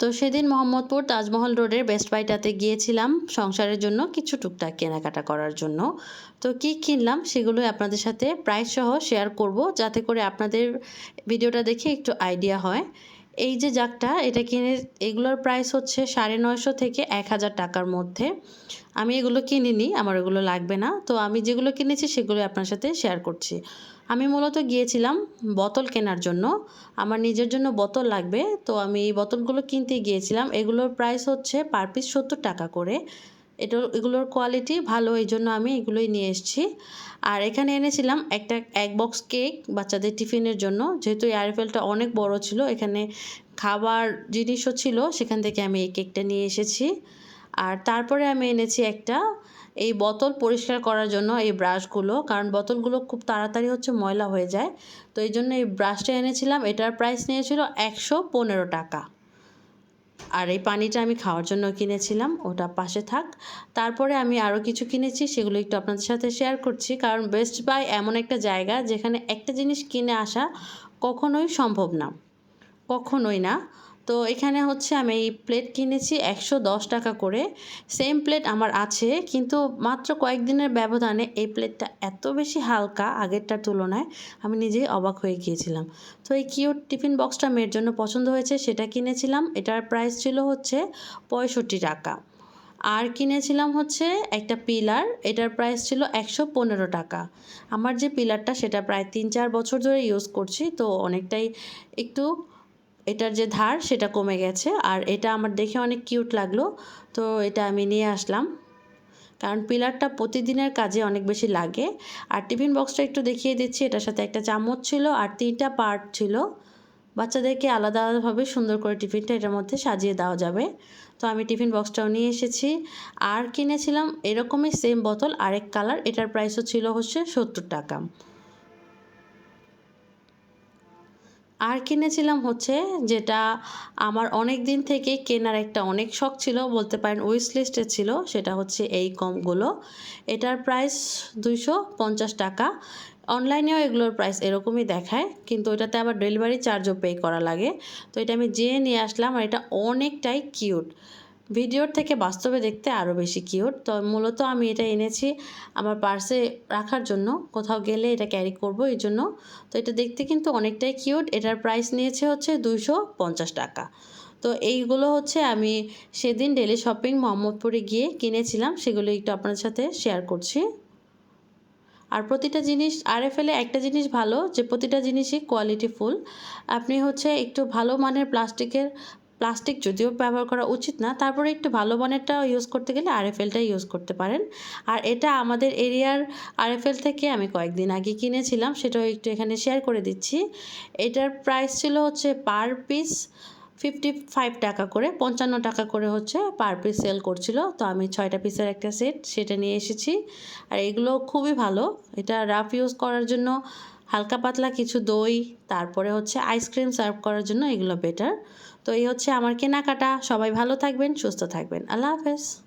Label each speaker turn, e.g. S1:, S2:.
S1: তো সেদিন মোহাম্মদপুর তাজমহল রোডের বেস্ট বাইটাতে গিয়েছিলাম সংসারের জন্য কিছু টুকটাক কেনাকাটা করার জন্য। তো কি কিনলাম সেগুলো আপনাদের সাথে প্রাইস সহ শেয়ার করব যাতে করে আপনাদের ভিডিওটা দেখে একটু আইডিয়া হয়। এই যে জাগটা, এটা কিনে এগুলোর প্রাইস হচ্ছে সাড়ে নয়শো থেকে এক হাজার টাকার মধ্যে। আমি এগুলো কিনিনি, আমার এগুলো লাগবে না। তো আমি যেগুলো কিনেছি সেগুলো আপনার সাথে শেয়ার করছি। আমি মূলত গিয়েছিলাম বোতল কেনার জন্য। আমার নিজের জন্য বোতল লাগবে। তো আমি এই বোতলগুলো কিনতে গিয়েছিলাম। এগুলোর প্রাইস হচ্ছে পার পিস সত্তর টাকা করে। এটা, এগুলোর কোয়ালিটি ভালো, এই জন্য আমি এগুলোই নিয়ে এসেছি। আর এখানে এনেছিলাম একটা এক বক্স কেক বাচ্চাদের টিফিনের জন্য। যেহেতু এই আরএফএলটা অনেক বড় ছিল, এখানে খাবার জিনিসও ছিল, সেখান থেকে আমি এই কেকটা নিয়ে এসেছি। আর তারপরে আমি এনেছি একটা এই বোতল পরিষ্কার করার জন্য এই ব্রাশগুলো, কারণ বোতলগুলো খুব তাড়াতাড়ি হচ্ছে ময়লা হয়ে যায়। তো এই জন্য এই ব্রাশটা এনেছিলাম, এটার প্রাইস নিয়েছিল একশো পনেরো টাকা। আর এই পানিটা আমি খাওয়ার জন্য কিনেছিলাম, ওটা পাশে থাক। তারপরে আমি আরও কিছু কিনেছি, সেগুলো একটু আপনাদের সাথে শেয়ার করছি। কারণ বেস্ট বাই এমন একটা জায়গা যেখানে একটা জিনিস কিনে আসা কখনোই সম্ভব না। কখনোই না। তো এখানে হচ্ছে আমি এই প্লেট কিনেছি একশো দশ টাকা করে। সেম প্লেট আমার আছে, কিন্তু মাত্র কয়েকদিনের ব্যবধানে এই প্লেটটা এত বেশি হালকা আগেরটার তুলনায় আমি নিজেই অবাক হয়ে গিয়েছিলাম। তো এই কিউট টিফিন বক্সটা মেয়ের জন্য পছন্দ হয়েছে, সেটা কিনেছিলাম। এটার প্রাইস ছিল হচ্ছে পঁয়ষট্টি টাকা। আর কিনেছিলাম হচ্ছে একটা পিলার এটার প্রাইস ছিল একশো পনেরো টাকা। আমার যে পিলারটা সেটা প্রায় তিন চার বছর ধরে ইউজ করছি, তো অনেকটাই একটু এটার যে ধার সেটা কমে গেছে আর এটা আমার দেখে অনেক কিউট লাগল, তো এটা আমি নিয়ে আসলাম। কারণ পিলারটা প্রতিদিনের কাজে অনেক বেশি লাগে। আর টিফিন বক্সটা একটু দেখিয়ে দিচ্ছি, এটার সাথে একটা চামচ ছিল আর তিনটা পার্ট ছিল। বাচ্চাদেরকে আলাদা আলাদাভাবে সুন্দর করে টিফিনটা এটার মধ্যে সাজিয়ে দেওয়া যাবে। তো আমি টিফিন বক্সটাও নিয়ে এসেছি। আর কিনেছিলাম এরকমই সেম বোতল, আরেক কালার, এটার প্রাইসও ছিল হচ্ছে সত্তর টাকা। আর কিনেছিলাম হচ্ছে যেটা আমার অনেক দিন থেকে কেনার একটা অনেক শখ ছিল, বলতে পারেন উইস লিস্টে ছিল, সেটা হচ্ছে এই কমগুলো এটার প্রাইস দুইশো পঞ্চাশ টাকা। অনলাইনেও এগুলোর প্রাইস এরকমই দেখায়, কিন্তু ওটাতে আবার ডেলিভারি চার্জও পে করা লাগে। তো এটা আমি যেয়ে নিয়ে আসলাম আর এটা অনেকটাই কিউট ভিডিওর থেকে বাস্তবে দেখতে আরও বেশি কিউট তো মূলত আমি এটা এনেছি আমার পার্সে রাখার জন্য। কোথাও গেলে এটা ক্যারি করব এই জন্য। তো এটা দেখতে কিন্তু অনেকটাই কিউট এটার প্রাইস নিয়েছে হচ্ছে দুইশো পঞ্চাশ টাকা। তো এইগুলো হচ্ছে আমি সেদিন ডেলি শপিং মোহাম্মদপুরে গিয়ে কিনেছিলাম। সেগুলো একটু আপনার সাথে শেয়ার করছি। আর প্রতিটা জিনিস আরএফএলে একটা জিনিস ভালো যে প্রতিটা জিনিসই কোয়ালিটি ফুল আপনি হচ্ছে একটু ভালো মানের প্লাস্টিকের প্লাস্টিক যদিও ব্যবহার করা উচিত না, তারপরে একটু ভালো মানেরটা ইউজ করতে গেলে আরএফএলটা ইউজ করতে পারেন। আর এটা আমাদের এরিয়ার আরএফএল থেকে আমি কয়েকদিন আগে কিনেছিলাম, সেটাও একটু এখানে শেয়ার করে দিচ্ছি। এটার প্রাইস ছিল হচ্ছে পার পিস ফিফটি ফাইভ টাকা করে, পঞ্চান্ন টাকা করে হচ্ছে পার পিস সেল করছিল। তো আমি ছয়টা পিসের একটা সেট সেটা নিয়ে এসেছি। আর এগুলো খুবই ভালো, এটা রাফ ইউজ করার জন্য হালকা পাতলা কিছু দই, তারপরে হচ্ছে আইসক্রিম সার্ভ করার জন্য এগুলো বেটার তো এই হচ্ছে আমার কেনাকাটা। সবাই ভালো থাকবেন, সুস্থ থাকবেন। আল্লাহ হাফেজ।